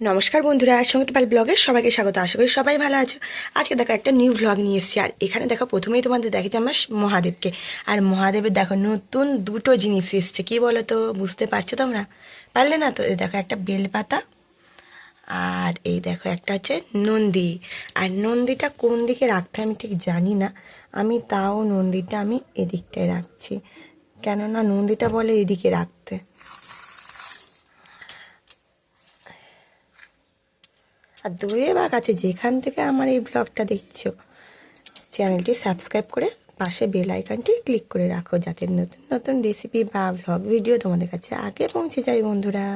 নমস্কার বন্ধুরা সঙ্গীতপাল ব্লগে সবাইকে স্বাগত। আশা করি সবাই ভালো আছো। আজকে দেখো একটা নিউ ব্লগ নিয়ে এসেছি। আর এখানে দেখো প্রথমেই তোমাদের দেখেছি আমার মহাদেবকে। আর মহাদেবের দেখো নতুন দুটো জিনিস এসছে। কী বলো তো বুঝতে পারছ তোমরা? পারলে না তো? এই দেখো একটা বেলপাতা আর এই দেখো একটা হচ্ছে নন্দী। আর নন্দীটা কোন দিকে রাখতে আমি ঠিক জানি না। আমি তাও নন্দীটা আমি এদিকটায় রাখছি। কেননা নন্দীটা বলে এদিকে রাখতে। আর দূরে বা কাছে যেখান থেকে আমার এই ব্লগটা দেখছ চ্যানেলটি সাবস্ক্রাইব করে পাশে বেল আইকনটি ক্লিক করে রাখো, যাতে নতুন নতুন রেসিপি বা ব্লগ ভিডিও তোমাদের কাছে আগে পৌঁছে যায় বন্ধুরা।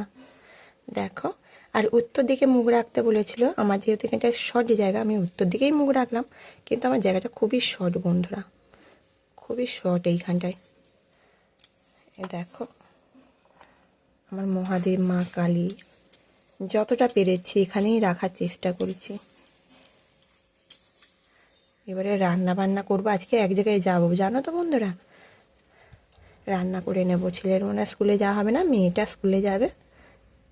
দেখো, আর উত্তর দিকে মুখ রাখতে বলেছিল, আমার যেহেতু এখানটা শর্ট জায়গা, আমি উত্তর দিকেই মুখ রাখলাম, কিন্তু আমার জায়গাটা খুবই শর্ট বন্ধুরা, খুবই শর্ট এইখানটায়। দেখো, আমার মহাদেব, মা কালী যতটা পেরেছি এখানেই রাখার চেষ্টা করেছি। এবারে রান্না বান্না করব। আজকে এক জায়গায় যাব। জানো তো বন্ধুরা? রান্না করে নেব। ছেলের মনে স্কুলে যাওয়া হবে না, মেয়েটা স্কুলে যাবে।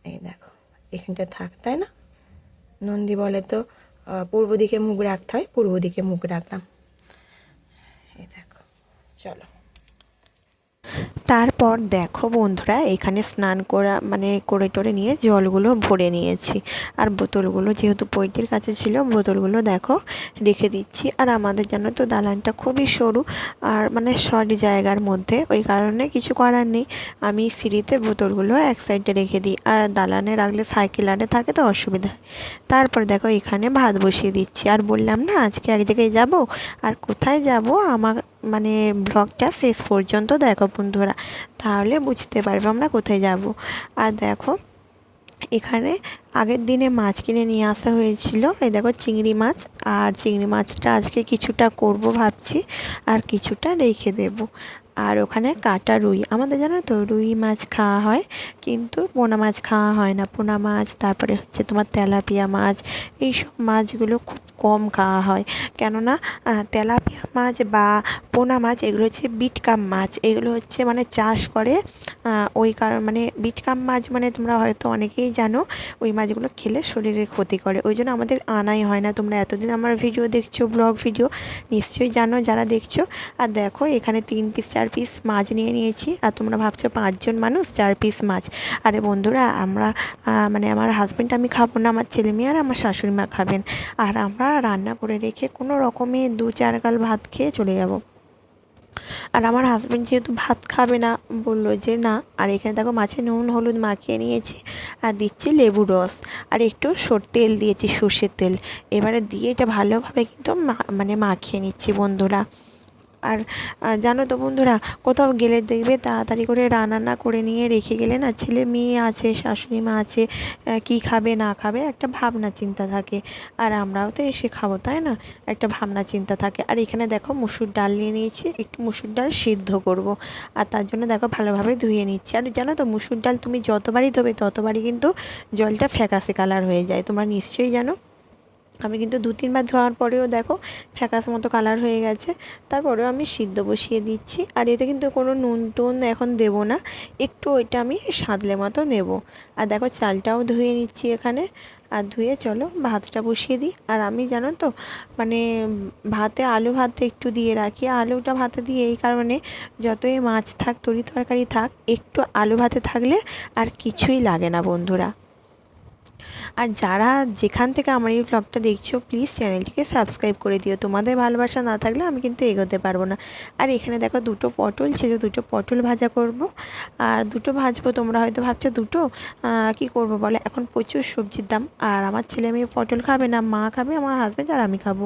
এই দেখো, এখানটা থাক, তাই না? নন্দী বলে তো পূর্ব দিকে মুখ রাখতে হয় পূর্ব দিকে মুখ রাখলাম। এই দেখো, চলো। তারপর দেখো বন্ধুরা, এখানে স্নান করা মানে করে টরে নিয়ে জলগুলো ভরে নিয়েছি। আর বোতলগুলো যেহেতু পৈটির কাছে ছিল, বোতলগুলো দেখো রেখে দিচ্ছি। আর আমাদের জানো তো দালানটা খুবই সরু, আর মানে শর্ট জায়গার মধ্যে, ওই কারণে কিছু করার নেই। আমি সিঁড়িতে বোতলগুলো এক সাইডে রেখে দিই, আর দালানে রাখলে সাইকেল আরে থাকে তো অসুবিধা। হয় তারপর দেখো এখানে ভাত বসিয়ে দিচ্ছি। আর বললাম না, আজকে এক জায়গায় যাব? আর কোথায় যাব? আমার মানে ব্লগটা শেষ পর্যন্ত দেখো বন্ধুরা, তাহলে বুঝতে পারবে আমরা কোথায় যাব। আর দেখো, এখানে আগের দিনে মাছ কিনে নিয়ে আসা হয়েছিল, এই দেখো চিংড়ি মাছ, আর চিংড়ি মাছটা আজকে কিছুটা করব ভাবছি, আর কিছুটা রেখে দেব। আর ওখানে কাটা রুই। আমাদের জানো তো রুই মাছ খাওয়া হয়, কিন্তু পোনা মাছ খাওয়া হয় না। পোনা মাছ, তারপরে হচ্ছে তোমার তেলাপিয়া মাছ, এইসব মাছগুলো খুব কম খাওয়া হয়। কেননা তেলাপিয়া মাছ বা পোনা মাছ, এগুলো হচ্ছে বিটকাম মাছ। এগুলো হচ্ছে মানে চাষ করে ওই কারণ মানে বিটকাম মাছ মানে তোমরা হয়তো অনেকেই জানো, ওই মাছগুলো খেলে শরীরে ক্ষতি করে। ওই জন্য আমাদের আনাই হয় না। তোমরা এতদিন আমার ভিডিও দেখছ, ব্লগ ভিডিও, নিশ্চয়ই জানো যারা দেখছ। আর দেখো, এখানে তিন পিস, চার পিস মাছ নিয়ে নিয়েছি। আর তোমরা ভাবছ পাঁচজন মানুষ, চার পিস মাছ। আরে বন্ধুরা, আমরা মানে আমার হাজব্যান্ড আমি খাব না, আমার ছেলে মেয়ে আর আমার শাশুড়ি মা খাবেন। আর আমরা রান্না করে রেখে কোনো রকমে দু চার গাল ভাত খেয়ে চলে যাব। আর আমার হাজব্যান্ড যেহেতু ভাত খাবে না, বলল যে না, আর এখানে দেখো মাছে নুন, হলুদ মাখিয়ে নিয়েছি, আর দিচ্ছি লেবু রস। আর একটু সর, তেল দিয়েছি, সর্ষের তেল। এবারে দিয়ে এটা ভালোভাবে কিন্তু মানে মাখিয়ে নিচ্ছি বন্ধুরা। আর জানো তো বন্ধুরা, কোথাও গেলে দেখবে তাড়াতাড়ি করে রান্না করে নিয়ে রেখে গেলে না ছেলে মেয়ে আছে, শাশুড়ি মা আছে কী খাবে না খাবে একটা ভাবনা চিন্তা থাকে। আর আমরাও তো এসে খাব, তাই না? একটা ভাবনা চিন্তা থাকে। আর এখানে দেখো মুসুর ডাল নিয়ে নিয়েছি, একটু মুসুর ডাল সিদ্ধ করব। আর তার জন্য দেখো ভালোভাবে ধুয়ে নিচ্ছি। আর জানো তো মুসুর ডাল তুমি যতবারই ধোবে ততবারই কিন্তু জলটা ফ্যাকাশে কালার হয়ে যায়। তোমরা নিশ্চয়ই জানো। আমি কিন্তু দু তিনবার ধোয়ার পরেও দেখো ফ্যাকাশে মতো কালার হয়ে গেছে। তারপরেও আমি সিদ্ধ বসিয়ে দিচ্ছি। আর এতে কিন্তু কোনো নুন টুন এখন দেবো না। একটু ওইটা আমি সাদলে মতো নেব। আর দেখো চালটাও ধুয়ে নিচ্ছি এখানে। আর ধুয়ে চলো ভাতটা বসিয়ে দিই। আর আমি জানো তো মানে ভাতে আলু ভাত একটু দিয়ে রাখি। আলুটা ভাতে দিই এই কারণে যতই মাছ থাক, তরি তরকারি থাক, একটু আলু ভাতে থাকলে আর কিছুই লাগে না বন্ধুরা। আর যারা যেখান থেকে আমার এই ব্লগটা দেখছ প্লিজ চ্যানেলটিকে সাবস্ক্রাইব করে দিও। তোমাদের ভালোবাসা না থাকলে আমি কিন্তু এগোতে পারব না। আর এখানে দেখো দুটো পটল ছিল দুটো পটল ভাজা করব। আর দুটো ভাজবো, তোমরা হয়তো ভাবছ, দুটো? কি করব বলে? এখন প্রচুর সবজির দাম। আর আমার ছেলে মেয়ে পটল খাবে না, মা খাবে, আমার হাজব্যান্ড আর আমি খাব।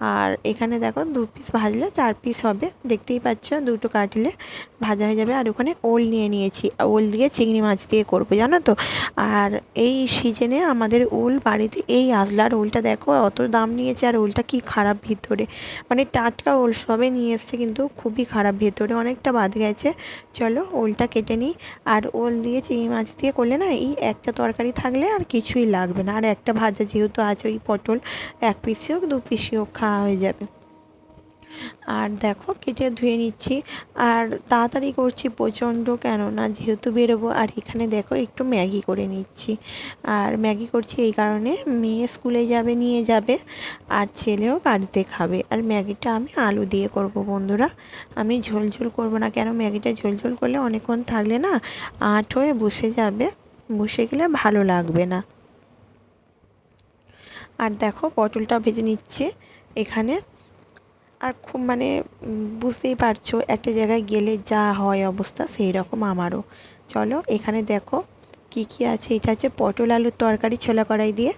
আর এখানে দেখো দু পিস ভাজলে চার পিস হবে। দেখতেই পাচ্ছ দুটো কাটলে ভাজা হয়ে যাবে। আর ওখানে ওল নিয়ে নিয়েছি। ওল দিয়ে চিংড়ি মাছ দিয়ে করব, জানো তো? আর এই সিজনে আমাদের উল বাড়িতে এই আজলার উলটা দেখো, অত দাম নিয়েছে আর উলটা কি খারাপ ভিতরে। মানে টাটকা ওল সবে নিয়ে এসছে কিন্তু খুবই খারাপ ভেতরে, অনেকটা বাদ গেছে। চলো ওলটা কেটে নিই। আর ওল দিয়ে চিংড়ি মাছ দিয়ে করলে না এই একটা তরকারি থাকলে আর কিছুই লাগবে না। আর একটা ভাজা যেহেতু আছে ওই পটল, এক পিসি হোক, দু পিসি হোক খাওয়া হয়ে যাবে। আর দেখো কেটে ধুয়ে নিচ্ছি। আর তাড়াতাড়ি করছি প্রচণ্ড কেননা যেহেতু বেরোবো, আর এখানে দেখো একটু ম্যাগি করে নিচ্ছি। আর ম্যাগি করছি এই কারণে মেয়ে স্কুলে যাবে, নিয়ে যাবে, আর ছেলেও বাড়িতে খাবে। আর ম্যাগিটা আমি আলু দিয়ে করব বন্ধুরা। আমি ঝোল ঝোল করব না কেন, ম্যাগিটা ঝোল ঝোল করলে অনেকক্ষণ থাকলে না আট হয়ে বসে যাবে। বসে গেলে ভালো লাগবে না। আর দেখো পটলটা ভেজে নিচ্ছে। এখানে। আর খুব মানে বুঝতেই পারছ, একটা জায়গায় গেলে যা হয় অবস্থা সেই রকম আমারও। চলো এখানে দেখো কি কি আছে। এটা আছে পটল আলুর তরকারি ছোলা কড়াই দিয়ে।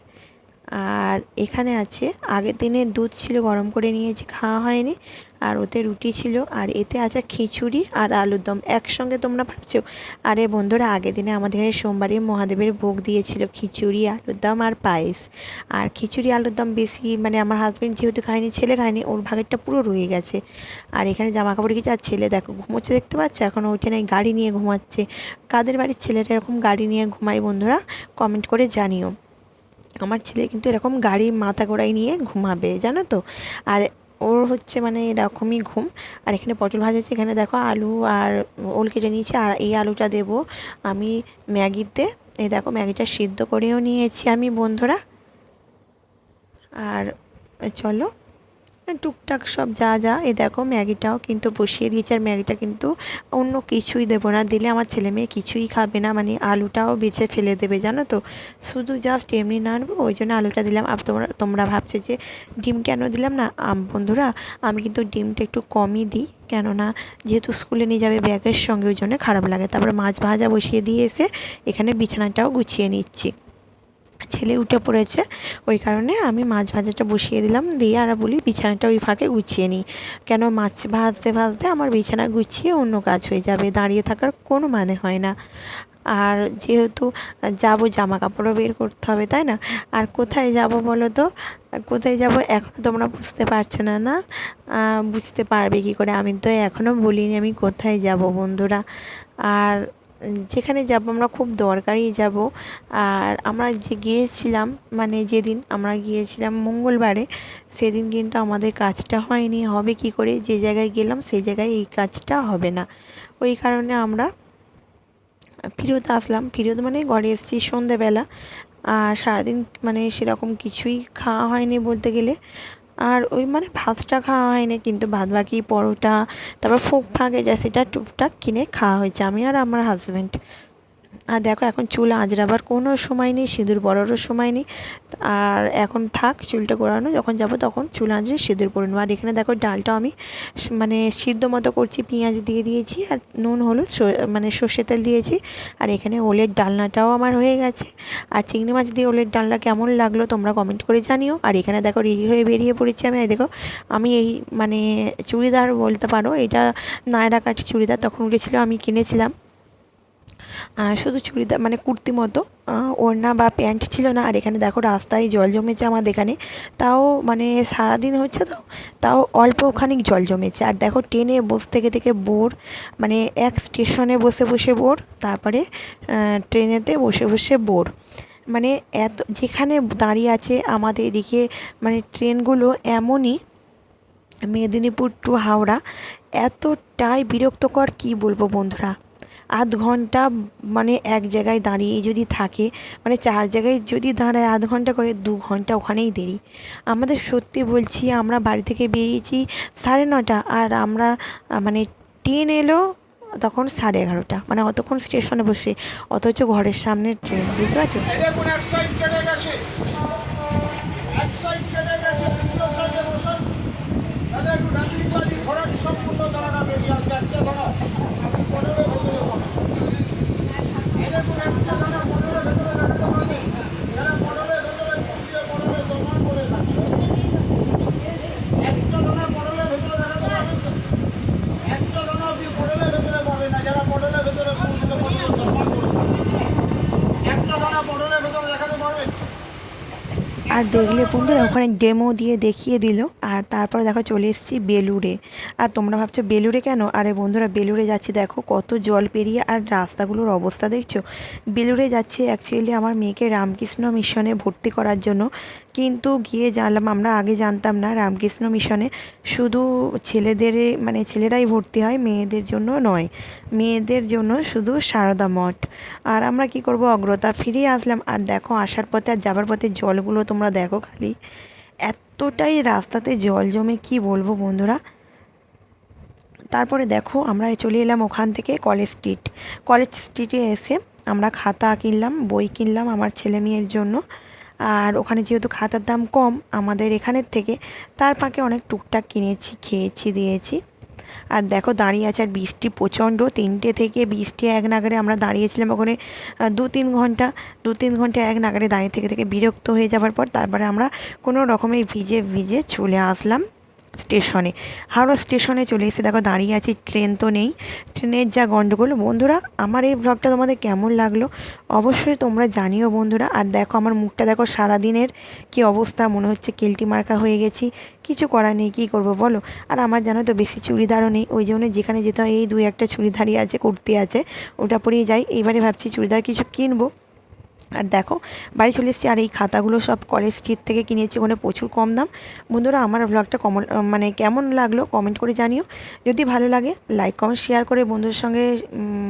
আর এখানে আছে, আগের দিনে দুধ ছিল গরম করে নিয়েছি খাওয়া হয়নি, আর ওতে রুটি ছিল, আর এতে আছে খিচুড়ি আর আলুর দম। একসঙ্গে তোমরা ভাবছ, আরে বন্ধুরা, আগের দিনে আমাদের এখানে সোমবারে মহাদেবের ভোগ দিয়েছিল খিচুড়ি, আলুর দম আর পায়েস। আর খিচুড়ি, আলুর দম বেশি মানে আমার হাজব্যান্ড যেহেতু খায়নি, ছেলে খায়নি, ওর ভাগেরটা পুরো রয়ে গেছে। আর এখানে জামা কাপড় গেছে, আর ছেলে দেখো ঘুমোচ্ছে, দেখতে পাচ্ছ? এখন ওইটা ওইখানে গাড়ি নিয়ে ঘুমাচ্ছে। কাদের বাড়ির ছেলেটা এরকম গাড়ি নিয়ে ঘুমায় বন্ধুরা? কমেন্ট করে জানিও। আমার ছেলে কিন্তু এরকম গাড়ি মাথা গোড়ায় নিয়ে ঘুমাবে, জানো তো? আর ওর হচ্ছে মানে এরকমই ঘুম। আর এখানে পটল ভাজা আছে, এখানে দেখো আলু আর ওল কেটে নিয়েছি, আর এই আলুটা দেব আমি ম্যাগিতে। এই দেখো ম্যাগিটা সিদ্ধ করেও নিয়েছি আমি বন্ধুরা। আর চলো টুকটাক সব যা যা। এ দেখো, ম্যাগিটাও কিন্তু বসিয়ে দিয়েছে আর ম্যাগিটা কিন্তু অন্য কিছুই দেবো না। দিলে আমার ছেলে মেয়ে কিছুই খাবে না মানে আলুটাও বেছে ফেলে দেবে, জানো তো? শুধু জাস্ট এমনি না আনব, ওই জন্য আলুটা দিলাম। আর তোমরা তোমরা ভাবছ যে ডিম কেন দিলাম না? বন্ধুরা, আমি কিন্তু ডিমটা একটু কমই দিই, কেননা যেহেতু স্কুলে নিয়ে যাবে ব্যাগের সঙ্গে, ওই জন্য খারাপ লাগে। তারপরে মাছ ভাজা বসিয়ে দিয়ে এসে এখানে বিছানাটাও গুছিয়ে নিচ্ছি। ছেলে উঠে পড়েছে। ওই কারণে আমি মাছ ভাজাটা বসিয়ে দিলাম। দিয়ে আর বলি, বিছানাটা ওই ফাঁকে গুছিয়ে নিই। কেন মাছ ভাজতে ভাজতে আমার বিছানা গুছিয়ে অন্য কাজ হয়ে যাবে। দাঁড়িয়ে থাকার কোনো মানে হয় না। আর যেহেতু যাব জামা কাপড়ও বের করতে হবে, তাই না? আর কোথায় যাব বলো তো? কোথায় যাব এখনও তোমরা বুঝতে পারছ না না? বুঝতে পারবে কি করে? আমি তো এখনও বলিনি আমি কোথায় যাব বন্ধুরা। আর যেখানে যাব আমরা খুব দরকারি যাব। আর আমরা যে গিয়েছিলাম মানে যেদিন আমরা গিয়েছিলাম মঙ্গলবারে, সেদিন কিন্তু আমাদের কাজটা হয়নি। হবে কি করে? যে জায়গায় গেলাম সেই জায়গায় এই কাজটা হবে না। ওই কারণে আমরা ফিরত আসলাম। ফিরত মানে ঘরে এসেছি সন্ধেবেলা আর সারাদিন মানে সেরকম কিছুই খাওয়া হয়নি বলতে গেলে। আর ওই মানে ভাতটা খাওয়া হয়নি, কিন্তু ভাত বাকি পরোটা, তারপর ফুক ফাঁকে যা সেটা টুকটাক কিনে খাওয়া হয়েছে, আমি আর আমার হাজব্যান্ড আর দেখো এখন চুল আঁচড়াবার কোনো সময় নেই, সিঁদুর পরারও সময় নেই। আর এখন থাক, চুলটা গোড়ানো, যখন যাব তখন চুল আঁচড়ে সিঁদুর পরে নেব। আর এখানে দেখো ডালটা আমি মানে সিদ্ধ মতো করছি, পেঁয়াজ দিয়ে দিয়েছি আর নুন, হলুদ মানে সর্ষে তেল দিয়েছি। আর এখানে ওলের ডালনাটাও আমার হয়ে গেছে। আর চিংড়ি মাছ দিয়ে ওলের ডালনা কেমন লাগল তোমরা কমেন্ট করে জানিও। আর এখানে দেখো রেডি হয়ে বেরিয়ে পড়েছি আমি। দেখো, আমি এই মানে চুড়িদার বলতে পারো, এটা নায়রা কাঠ চুড়িদার, তখন উঠেছিল, আমি কিনেছিলাম। শুধু চুড়িদার মানে কুর্তি মতো ওড়না বা প্যান্ট ছিল না। আর এখানে দেখো রাস্তায় জল জমেছে আমাদের এখানে। তাও মানে সারাদিন হচ্ছে তো, তাও অল্প খানিক জল জমেছে। আর দেখো ট্রেনে বসে থেকে থেকে বোর মানে এক স্টেশনে বসে বসে বোর, তারপরে ট্রেনেতে বসে বসে বোর। মানে এত, যেখানে দাঁড়িয়ে আছে আমাদের এদিকে মানে ট্রেনগুলো এমনই মেদিনীপুর টু হাওড়া, এতটাই বিরক্তকর কি বলব বন্ধুরা? আধ ঘণ্টা মানে এক জায়গায় দাঁড়িয়ে যদি থাকে মানে চার জায়গায় যদি দাঁড়ায় আধ ঘণ্টা করে, দু ঘণ্টা ওখানেই দেরি। আমাদের সত্যি বলছি, আমরা বাড়ি থেকে বেরিয়েছি সাড়ে নটা আর আমরা মানে ট্রেন এলো তখন সাড়ে এগারোটা। মানে অতক্ষণ স্টেশনে বসে, অথচ ঘরের সামনে ট্রেন, বুঝতে পারছ? সম্পূর্ণ ভেতরে পাবেন এই দেখুন একটা দাঁড়া পনেরো ভেতরে দেখাতে পারবেন যারা পনেরো ভেতরে ঢুকিয়ে পনেরো জমা করে রাখছে একটা দাঁড়া পনেরো ভেতরে দেখাতে পারবেন স্যার? একটা দাঁড়া আপনি পনেরো ভেতরে পাবেন না যারা পনেরো ভেতরে পনেরো পনেরো জমা করে রাখছে একটা দানা পটলের ভেতরে দেখাতে পারবেন আর দেখলে বন্ধুরা ওখানে ডেমো দিয়ে দেখিয়ে দিল। আর তারপরে দেখো চলে এসেছি বেলুড়ে। আর তোমরা ভাবছ বেলুড়ে কেন? আরে বন্ধুরা, বেলুড়ে যাচ্ছি, দেখো কত জল পেরিয়ে আর রাস্তাগুলোর অবস্থা দেখছ? বেলুড়ে যাচ্ছি অ্যাকচুয়ালি আমার মেয়েকে রামকৃষ্ণ মিশনে ভর্তি করার জন্য। কিন্তু গিয়ে জানলাম, আমরা আগে জানতাম না রামকৃষ্ণ মিশনে শুধু ছেলেদের মানে ছেলেরাই ভর্তি হয়, মেয়েদের জন্য নয়। মেয়েদের জন্য শুধু সারদা মঠ। আর আমরা কি করব, অগ্রতা ফিরিয়ে আসলাম। আর দেখো, আসার পথে আর যাবার পথে জলগুলো তোমরা দেখো খালি। এতটাই রাস্তাতে জল জমে, কি বলব বন্ধুরা? তারপরে দেখো, আমরা চলে এলাম ওখান থেকে কলেজ স্ট্রিট কলেজ স্ট্রিটে এসে আমরা খাতা কিনলাম, বই কিনলাম আমার ছেলে মেয়ের জন্য। আর ওখানে যেহেতু খাতার দাম কম, আমাদের এখানের থেকে তার পাকে অনেক টুকটাক কিনেছি, খেয়েছি, দিয়েছি। আর দেখো দাঁড়িয়ে আছে আর বৃষ্টি প্রচণ্ড, তিনটে থেকে বৃষ্টি এক নাগারে আমরা দাঁড়িয়েছিলাম ওখানে দু তিন ঘণ্টা, দু তিন ঘণ্টা এক নাগারে দাঁড়িয়ে থেকে থেকে বিরক্ত হয়ে যাওয়ার পর তারপরে আমরা কোনো রকমে ভিজে ভিজে চলে আসলাম। স্টেশনে। হাওড়া স্টেশনে চলে এসে দেখো দাঁড়িয়ে আছি, ট্রেন তো নেই। ট্রেনের যা গণ্ডগোল বন্ধুরা, আমার এই ব্লগটা তোমাদের কেমন লাগল অবশ্যই তোমরা জানিও বন্ধুরা। আর দেখো আমার মুখটা দেখো সারাদিনের কি অবস্থা, মনে হচ্ছে কেলটি মার্কা হয়ে গেছি। কিছু করার নেই, কী করব বলো? আর আমার জানো তো বেশি চুড়িদারও নেই, ওই জন্য যেখানে যেতে হয় এই দুই একটা চুড়িদারই আছে, কুর্তি আছে, ওটা পরেই যাই। এইবারে ভাবছি চুড়িদার কিছু কিনবো। আর দেখো, বাড়ি চলে এসেছি আর এই খাতাগুলো সব কলেজ স্ট্রিট থেকে কিনেছি ওখানে প্রচুর কম দাম। বন্ধুরা, আমার ব্লগটা কমন মানে কেমন লাগল কমেন্ট করে জানিও। যদি ভালো লাগে লাইক কমেন্ট শেয়ার করে বন্ধুদের সঙ্গে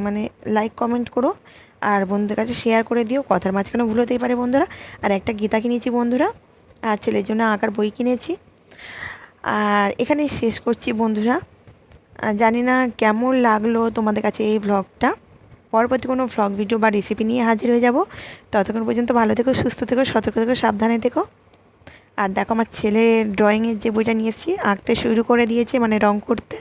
মানে লাইক কমেন্ট করো। আর বন্ধুদের কাছে শেয়ার করে দিও, কথার মাঝখানে ভুল হতেই পারে বন্ধুরা। আর একটা গীতা কিনেছি বন্ধুরা, আর ছেলের জন্য আঁকার বই কিনেছি। আর এখানেই শেষ করছি বন্ধুরা। জানি না কেমন লাগল তোমাদের কাছে এই ব্লগটা পরবর্তী কোনো ভ্লগ ভিডিও বা রেসিপি নিয়ে হাজির হয়ে যাব। ততক্ষণ পর্যন্ত ভালো থেকো, সুস্থ থেকো, সতর্ক থেকো, সাবধানে থেকো। আর দেখো আমার ছেলে ড্রয়িংয়ের যে বইটা নিয়ে এসেছি, আঁকতে শুরু করে দিয়েছে মানে রং করতে।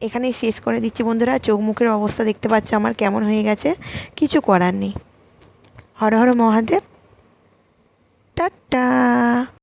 এখানেই শেষ করে দিচ্ছি বন্ধুরা, চোখ মুখের অবস্থা দেখতে পাচ্ছ আমার কেমন হয়ে গেছে, কিছু করার নেই। হর হর মহাদেব, টাটা।